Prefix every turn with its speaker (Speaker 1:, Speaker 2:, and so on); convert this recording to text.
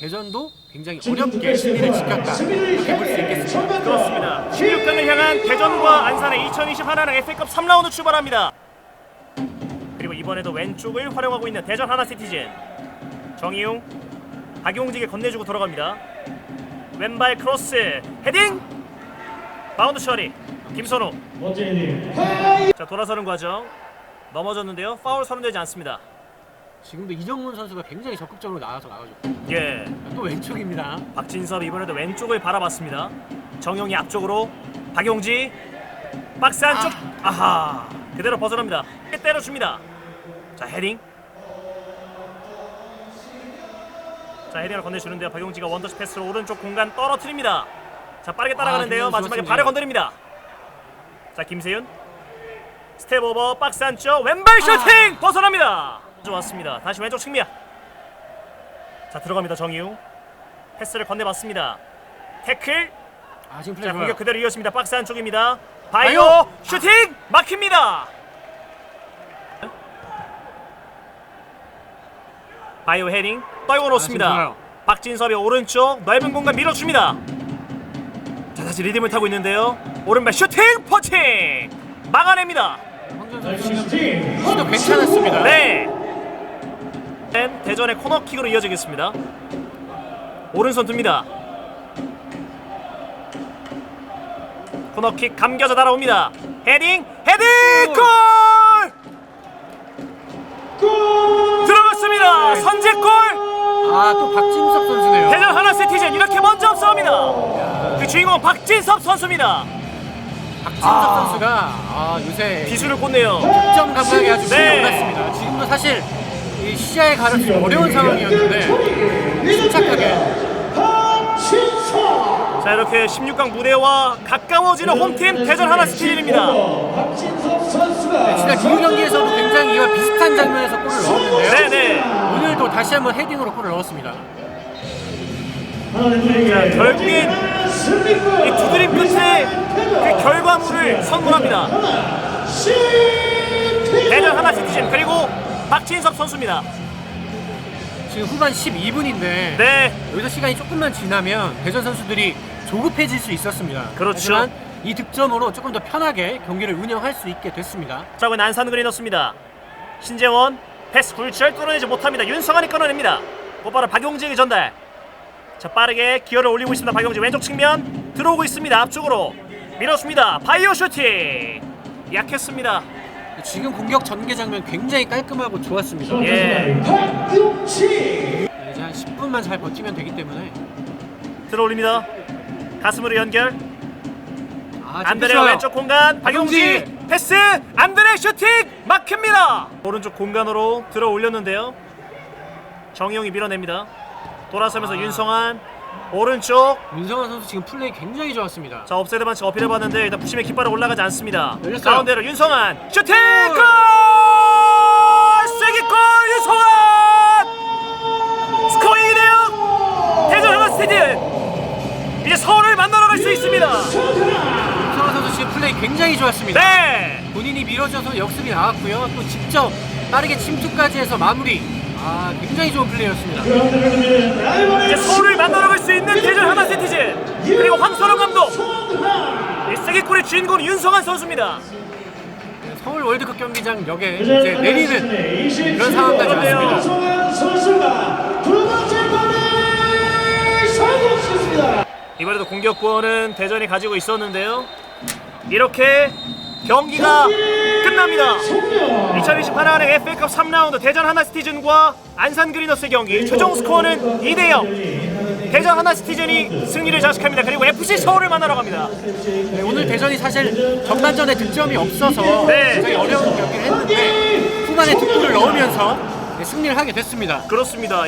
Speaker 1: 대전도 굉장히 어렵게 승리를 지켰다 이렇게 볼수 있겠습니다.
Speaker 2: 그렇습니다. 16강을 향한 대전과 안산의 2020 하나랑 FA컵 3라운드 출발합니다. 그리고 이번에도 왼쪽을 활용하고 있는 대전 하나 시티즌 정이용 박용직에 건네주고 돌아갑니다. 왼발 크로스 헤딩 바운드 처리 김선우 자 돌아서는 과정 넘어졌는데요 파울 선언되지 않습니다.
Speaker 1: 지금도 이정문 선수가 굉장히 적극적으로 나와서 나가죠. 예또 왼쪽입니다.
Speaker 2: 박진섭 이번에도 왼쪽을 바라봤습니다. 정용이 앞쪽으로 박용지 박스 안쪽 아 하 그대로 벗어납니다. 때려줍니다. 자 헤딩 자 헤딩을 건네주는데요. 박용지가 원더시 패스로 오른쪽 공간 떨어뜨립니다. 자 빠르게 따라가는데요.
Speaker 1: 김세윤
Speaker 2: 마지막에
Speaker 1: 좋았습니다.
Speaker 2: 발을 건드립니다. 자 김세윤 스텝 오버 박스 안쪽 왼발 슈팅 벗어납니다. 좋았습니다. 다시 왼쪽 측면. 자 들어갑니다 정이웅. 패스를 건네봤습니다. 태클.
Speaker 1: 아 지금 플레이
Speaker 2: 자. 공격 그대로 이어집니다. 박스 안쪽입니다. 바이오
Speaker 1: 바이오!
Speaker 2: 슈팅 막힙니다. 바이오 헤딩 떨고 놓습니다.
Speaker 1: 아.
Speaker 2: 박진섭이 오른쪽 넓은 공간 밀어줍니다. 자 다시 리듬을 타고 있는데요. 오른발 슈팅 퍼칭 막아냅니다.
Speaker 1: 시도 괜찮았습니다.
Speaker 2: 네. 된 대전의 코너킥으로 이어지겠습니다. 오른손 듭니다. 코너킥 감겨져 날아옵니다. 헤딩, 헤딩, 골! 들어갔습니다. 선제골!
Speaker 1: 아 또 박진섭 선수네요.
Speaker 2: 대전 하나 시티즌 이렇게 먼저 앞서갑니다. 그 주인공 박진섭 선수입니다.
Speaker 1: 박진섭
Speaker 2: 아.
Speaker 1: 선수가 아 요새
Speaker 2: 기술을 꽂네요.
Speaker 1: 득점 감각이 아주
Speaker 2: 네.
Speaker 1: 뛰어났습니다. 지금도 사실 이 시야에 가려주기 어려운 상황이었는데 침착하게
Speaker 2: 자 이렇게 16강 무대와 가까워지는 홈팀 대전 하나 시티즌입니다.
Speaker 1: 지난 기후 경기에서도 굉장히 이와 비슷한 장면에서 골을 넣었는데요.
Speaker 2: 네네.
Speaker 1: 오늘도 다시 한번 헤딩으로 골을 넣었습니다.
Speaker 2: 자, 결국엔 이 두드림 끝에 그 결과물을 선고합니다. 대전 하나 시티즌 그리고 박진섭 선수입니다.
Speaker 1: 지금 후반 12분인데
Speaker 2: 네,
Speaker 1: 여기서 시간이 조금만 지나면 대전 선수들이 조급해질 수 있었습니다.
Speaker 2: 그렇죠.
Speaker 1: 하지만 이 득점으로 조금 더 편하게 경기를 운영할 수 있게 됐습니다.
Speaker 2: 자, 이번 안산 그리 넣습니다. 신재원 패스 굴절 뚫어내지 못합니다. 윤성환이 끊어냅니다. 곧바로 박용진에게 전달. 자, 빠르게 기어를 올리고 있습니다. 박용진 왼쪽 측면 들어오고 있습니다. 앞쪽으로 밀어줍니다. 바이오 슈팅 약했습니다.
Speaker 1: 지금 공격 전개 장면 굉장히 깔끔하고 좋았습니다.
Speaker 2: 예,
Speaker 1: 이제 한 10분만 잘 버티면 되기 때문에
Speaker 2: 들어올립니다. 가슴으로 연결.
Speaker 1: 아,
Speaker 2: 안드레. 왼쪽 공간 박용지
Speaker 1: 박용지!
Speaker 2: 패스 안드레 슈팅 막힙니다 오른쪽 공간으로 들어 올렸는데요 정용이 밀어냅니다 돌아서면서
Speaker 1: 아.
Speaker 2: 윤성환 오른쪽
Speaker 1: 윤성환 선수 지금 플레이 굉장히 좋았습니다.
Speaker 2: 자 업사이드 반칙 어필해봤는데 일단 부심의 깃발이 올라가지 않습니다
Speaker 1: 열렸어요.
Speaker 2: 가운데로 윤성환 슈팅
Speaker 1: 골!
Speaker 2: 골 쐐기골 윤성환 스코어 2대0 대전 하나 스테디움 이제 서울을 만나러 갈 수 있습니다
Speaker 1: 윤성환 선수 지금 플레이 굉장히 좋았습니다.
Speaker 2: 네
Speaker 1: 본인이 밀어줘서 역습이 나왔고요. 또 직접 빠르게 침투까지 해서 마무리. 아 굉장히 좋은 플레이였습니다.
Speaker 2: 이제 서울을 만나러 갈수 있는 대전 하나 시티즌 그리고 황선홍 감독 이 세기골의 주인공 윤성환 선수입니다
Speaker 1: 서울 월드컵 경기장 역에 이제 내리는 그런 상황까지. 왔습니다.
Speaker 3: 선수가 두 번째 골을 성공시켰습니다.
Speaker 2: 이번에도 공격권은 대전이 가지고 있었는데요 이렇게 경기가 끝납니다. 2020 하나은행 FA컵 3라운드 대전 하나 시티즌과 안산 그리너스의 경기. 최종 스코어는 2대 0 대전 하나 시티즌이 승리를 장식합니다. 그리고 FC 서울을 만나러 갑니다.
Speaker 1: 네, 오늘 대전이 사실 전반전에 득점이 없어서
Speaker 2: 네.
Speaker 1: 굉장히 어려운 경기를 했는데 후반에 득골을 넣으면서 네, 승리를 하게 됐습니다.
Speaker 2: 그렇습니다